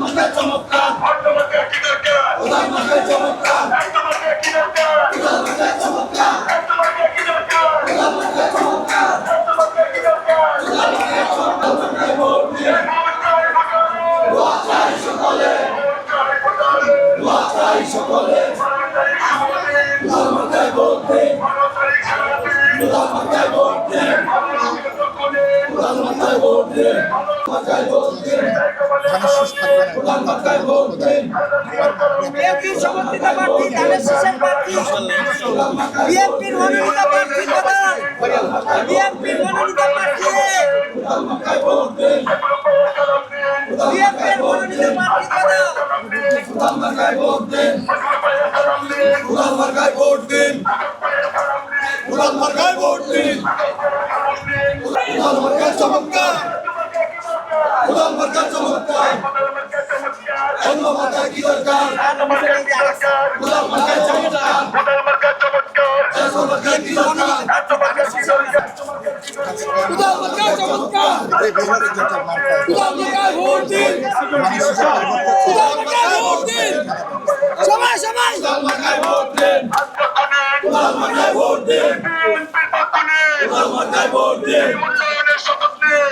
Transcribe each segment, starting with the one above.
মার্কা চমৎকার। অন্য মার্কা কি দরকার। কোদাল মার্কা চমৎকার। একটা মার্কা কি দরকার। কোদাল মার্কা চমৎকার। একটা মার্কা কি দরকার কোদাল মার্কা চমৎকার একটা মার্কা কি দরকার দোয়া চাই সকলে। দোয়া চাই সকলে। ভোট ভোট ভোট ভোট মনোনীত প্রার্থী কোদাল মার্কায় ভোট দিন কোদাল মার্কায় ভোট দিন মার্কায় চমৎকার।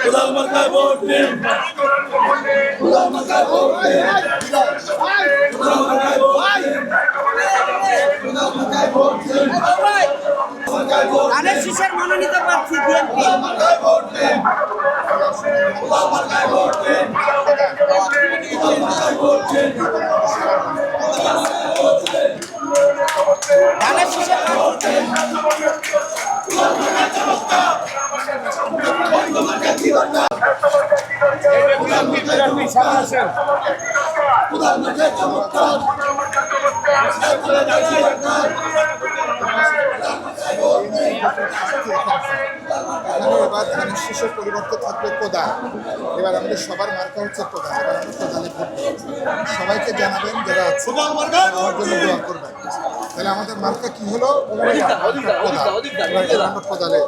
কোদাল মার্কায় ভোট দিন কোদাল মার্কায় ভোট দিন সবাই মার্কায় ভোট ধানের শীষের মনোনীত প্রার্থী বিএনপি কোদাল মার্কায় ভোট দিন কোদাল মার্কায় ভোট দিন কোদাল মার্কায় ভোট দিন ধানের শীষের প্রার্থী। এখানে এবার ধানের শীষের পরিবর্তে থাকবে কোদাল। এবার আমাদের সবার মার্কা হচ্ছে কোদাল। এবার আমরা কোদালে সবাইকে জানাবেন যারা আছে আমার জন্য দোয়া করবেন। তাহলে আমাদের মার্কা কি হলো? আমরা কোদালে